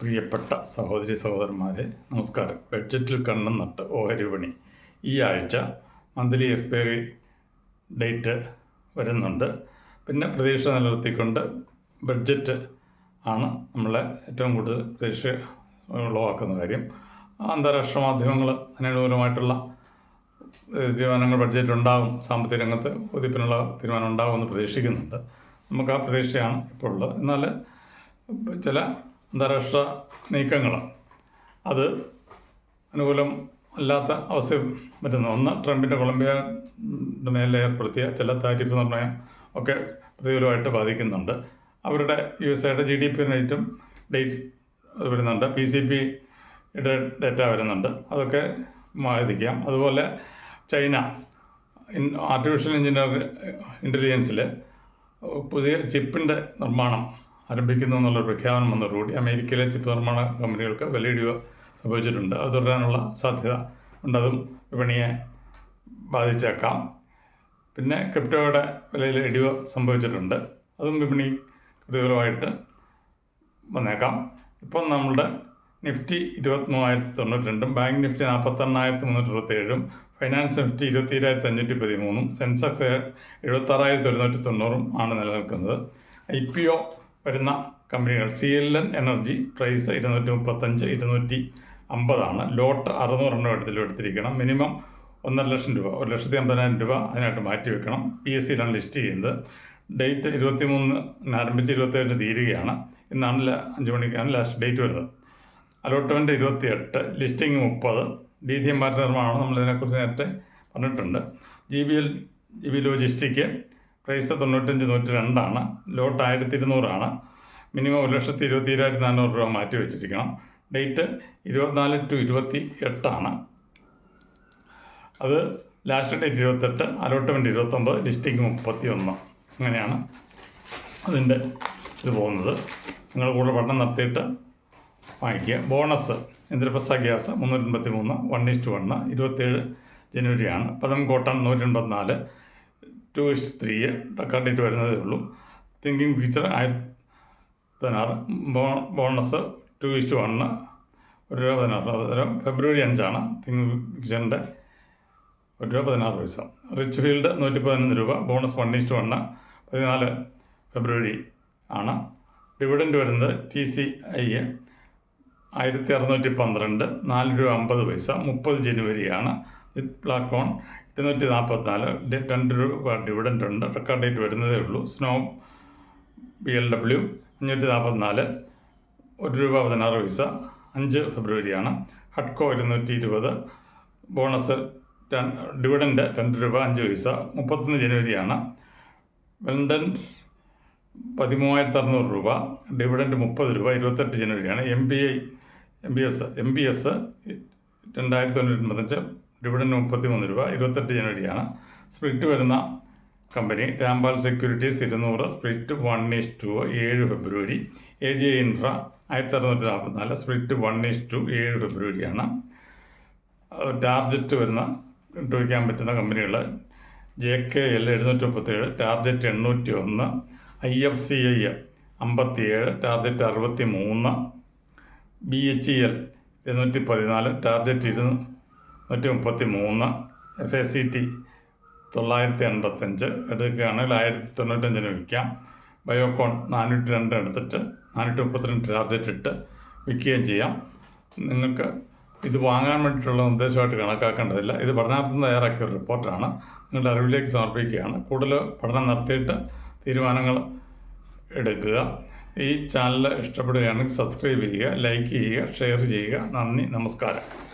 പ്രിയപ്പെട്ട സഹോദരി സഹോദരന്മാരെ നമസ്കാരം. ബഡ്ജറ്റിൽ കണ്ണും നട്ട് ഓഹരി വിപണി. ഈ ആഴ്ച മന്ത്ലി എക്സ്പയറി ഡേറ്റ് വരുന്നുണ്ട്. പിന്നെ പ്രതീക്ഷ നിലനിർത്തിക്കൊണ്ട് ബഡ്ജറ്റ് ആണ് നമ്മളെ ഏറ്റവും കൂടുതൽ പ്രതീക്ഷ ഉളവാക്കുന്ന കാര്യം. അന്താരാഷ്ട്ര മാധ്യമങ്ങൾ അനുകൂലമായിട്ടുള്ള തീരുമാനങ്ങൾ ബഡ്ജറ്റ് ഉണ്ടാകും സാമ്പത്തിക രംഗത്ത് കുതിപ്പിനുള്ള തീരുമാനം ഉണ്ടാകുമെന്ന് പ്രതീക്ഷിക്കുന്നുണ്ട്. നമുക്ക് ആ പ്രതീക്ഷയാണ് ഇപ്പോൾ ഉള്ളത് എന്നാൽ ചില അന്താരാഷ്ട്ര നീക്കങ്ങളാണ്. അത് അനുകൂലം അല്ലാത്ത അവസ്ഥ പറ്റുന്ന ഒന്ന് ട്രംപിന്റെ കൊളംബിയ മേലെ ഏർപ്പെടുത്തിയ ചില താരിഫ് നിർണയം ഒക്കെ പ്രതികൂലമായിട്ട് ബാധിക്കുന്നുണ്ട്. അവരുടെ യു എസ് എയുടെ ജി ഡി പി റേറ്റും ഡേറ്റ് വരുന്നുണ്ട്. പി സി പിയുടെ ഡേറ്റ വരുന്നുണ്ട്. അതൊക്കെ ബാധിക്കാം അതുപോലെ ചൈന ആർട്ടിഫിഷ്യൽ എഞ്ചിനീയർ ഇന്റലിജൻസിൽ പുതിയ ചിപ്പിന്റെ നിർമ്മാണം ആരംഭിക്കുന്നു എന്നുള്ള പ്രഖ്യാപനം വന്നതോടുകൂടി അമേരിക്കയിലെ ചിപ്പ് നിർമ്മാണ കമ്പനികൾക്ക് വലിയ സംഭവിച്ചിട്ടുണ്ട്. അത് തുടരാനുള്ള സാധ്യത ഉണ്ടതും വിപണിയെ ബാധിച്ചേക്കാം. പിന്നെ ക്രിപ്റ്റോയുടെ വിലയിൽ ഇടിവ് സംഭവിച്ചിട്ടുണ്ട്. അതും വിപണി പ്രതികൂലമായിട്ട് വന്നേക്കാം. ഇപ്പം നമ്മളുടെ നിഫ്റ്റി ഇരുപത്തി മൂവായിരത്തി തൊണ്ണൂറ്റി രണ്ടും ബാങ്ക് നിഫ്റ്റി നാൽപ്പത്തെണ്ണായിരത്തി മുന്നൂറ്റി ഇരുപത്തേഴും ഫൈനാൻസ് നിഫ്റ്റി ഇരുപത്തി ഏഴായിരത്തി അഞ്ഞൂറ്റി പതിമൂന്നും സെൻസെക്സ് എഴുപത്താറായിരത്തി ഒരുന്നൂറ്റി തൊണ്ണൂറും ആണ് നിലനിൽക്കുന്നത്. ഐ പി ഒ വരുന്ന കമ്പനികൾ C L N energy price ഇരുന്നൂറ്റി മുപ്പത്തഞ്ച് ഇരുന്നൂറ്റി അമ്പതാണ്. ലോട്ട് അറുന്നൂറെണ്ണം എടുത്തിൽ എടുത്തിരിക്കണം. മിനിമം ഒന്നര ലക്ഷം രൂപ ഒരു ലക്ഷത്തി അമ്പതിനായിരം രൂപ അതിനായിട്ട് മാറ്റി വെക്കണം. പി എസ് സിയിലാണ് ലിസ്റ്റ് ചെയ്യുന്നത്. ഡേറ്റ് ഇരുപത്തി മൂന്ന് ആരംഭിച്ച് ഇരുപത്തേഴിന് തീരുകയാണ്. ഇന്നാണ് അഞ്ച് മണിക്കാണ് ലാസ്റ്റ് ഡേറ്റ് വരുന്നത്. അലോട്ട്മെന്റ് ഇരുപത്തി എട്ട് ലിസ്റ്റിംഗ് മുപ്പത്. ഡി സി എം പാർട്ടി നിർമ്മാണം നമ്മളിതിനെക്കുറിച്ച് നേരത്തെ പറഞ്ഞിട്ടുണ്ട്. G B L G B logistic price തൊണ്ണൂറ്റഞ്ച് നൂറ്റി രണ്ടാണ്. ലോട്ട് ആയിരത്തി ഇരുന്നൂറാണ് മിനിമം ഒരു ലക്ഷത്തി ഇരുപത്തി ഏഴായിരത്തി നാനൂറ് രൂപ മാറ്റി വെച്ചിരിക്കണം. ഡേറ്റ് ഇരുപത്തിനാല് ടു ഇരുപത്തി എട്ടാണ് അത് ലാസ്റ്റ് ഡേറ്റ് ഇരുപത്തെട്ട് അലോട്ട്മെന്റ് ഇരുപത്തൊമ്പത് ലിസ്റ്റിംഗ് മുപ്പത്തി ഒന്ന് അങ്ങനെയാണ് അതിന്റെ ഇത് പോകുന്നത്. നിങ്ങൾ കൂടുതൽ പഠനം നടത്തിയിട്ട് വാങ്ങിക്കുക ബോണസ് ഇന്ദ്രപ്രസ ഗ്യാസ് മുന്നൂറ്റി എൺപത്തി മൂന്ന് വൺ ഇസ്റ്റ് വണ്ണ് ഇരുപത്തേഴ് ജനുവരിയാണ്. പദം കോട്ടൺ നൂറ്റി എൺപത്തിനാല് ടു ഇസ്റ്റ് ത്രീ റെക്കോർഡ് വരുന്നതേ ഉള്ളൂ. തിങ്കിങ് ഫീച്ചർ ആയിരത്തി പതിനാറ് ബോണസ് ടു ഇസ്റ്റ് വണ്ണ് ഒരു രൂപ പതിനാറ് അന്നേരം ഫെബ്രുവരി അഞ്ചാണ്. തിങ്കിങ് ഫീച്ചറിന്റെ ഒരു രൂപ പതിനാറ് പൈസ റിച്ച് ഫീൽഡ് നൂറ്റി പതിനൊന്ന് രൂപ ബോണസ് വൺ ഇസ്റ്റ് വണ്ണ് പതിനാല് ഫെബ്രുവരി ആണ്. ഡിവിഡന്റ് വരുന്നത് ടി സി ഐ ആയിരത്തി അറുന്നൂറ്റി പന്ത്രണ്ട് നാല് രൂപ അമ്പത് പൈസ. മുപ്പത് ജനുവരിയാണ് പ്ലാക്കോൺ ഇരുന്നൂറ്റി നാൽപ്പത്തിനാല് രണ്ട് രൂപ ഡിവിഡൻഡ് ഉണ്ട്. റെക്കോർഡ് ഡേറ്റ് വരുന്നതേ ഉള്ളൂ. സ്നോ ബി എൽ ഡബ്ല്യു അഞ്ഞൂറ്റി നാൽപ്പത്തിനാല് ഒരു രൂപ പതിനാറ് പൈസ അഞ്ച് ഫെബ്രുവരിയാണ്. ഹഡ്കോ ഇരുന്നൂറ്റി ഇരുപത് ബോണസ് ഡിവിഡന്റ് രണ്ട് രൂപ അഞ്ച് പൈസ മുപ്പത്തൊന്ന് ജനുവരിയാണ്. വെൽഡൻ പതിമൂവായിരത്തി അറുന്നൂറ് രൂപ ഡിവിഡന്റ് മുപ്പത് രൂപ ഇരുപത്തെട്ട് ജനുവരിയാണ്. M B I M B S M B S രണ്ടായിരത്തി തൊണ്ണൂറ്റി എൺപത്തഞ്ച് ഡിവിഡൻഡ് മുപ്പത്തി മൂന്ന് രൂപ. ഇരുപത്തെട്ട് ജനുവരിയാണ്. സ്പ്ലിറ്റ് വരുന്ന കമ്പനി രാംപാൽ സെക്യൂരിറ്റീസ് ഇരുന്നൂറ് സ്പ്ലിറ്റ് വൺ ഈസ് ടു ഏഴ് ഫെബ്രുവരി. എ ജി ഇൻഫ്ര ആയിരത്തി അറുന്നൂറ്റി നാൽപ്പത്തിനാല് സ്പ്ലിറ്റ് വൺ ഈസ് ടു ഏഴ് ഫെബ്രുവരിയാണ്. ടാർജറ്റ് വരുന്ന ഇട്ടുവയ്ക്കാൻ പറ്റുന്ന കമ്പനികൾ ജെ കെ എൽ എഴുന്നൂറ്റി മുപ്പത്തേഴ് ടാർജറ്റ് എണ്ണൂറ്റി ഒന്ന് ഐ എഫ് സി ഐ അമ്പത്തിയേഴ് ടാർജറ്റ് അറുപത്തി മൂന്ന് ബി എച്ച് ഇ എൽ ഇരുന്നൂറ്റി പതിനാല് ടാർജറ്റ് ഇരുന്നൂറ്റി മുപ്പത്തി മൂന്ന് എഫ് എ സി ടി തൊള്ളായിരത്തി എൺപത്തഞ്ച് എടുക്കുകയാണെങ്കിൽ ആയിരത്തി തൊണ്ണൂറ്റഞ്ചിന് വിൽക്കാം. ബയോകോൺ നാനൂറ്റി രണ്ട് എടുത്തിട്ട് നാനൂറ്റി മുപ്പത്തിരണ്ട് ടാർജറ്റ് ഇട്ട് വിൽക്കുകയും ചെയ്യാം. നിങ്ങൾക്ക് ഇത് വാങ്ങാൻ വേണ്ടിയിട്ടുള്ള നിർദ്ദേശമായിട്ട് കണക്കാക്കേണ്ടതില്ല. ഇത് പഠനാർത്ഥം തയ്യാറാക്കിയ ഒരു റിപ്പോർട്ടാണ്. നിങ്ങളുടെ അറിവിലേക്ക് സമർപ്പിക്കുകയാണ്. കൂടുതൽ പഠനം നടത്തിയിട്ട് തീരുമാനങ്ങൾ എടുക്കുക. ഈ ചാനൽ ഇഷ്ടപ്പെടുകയാണെങ്കിൽ സബ്സ്ക്രൈബ് ചെയ്യുക ലൈക്ക് ചെയ്യുക ഷെയർ ചെയ്യുക. നന്ദി നമസ്കാരം.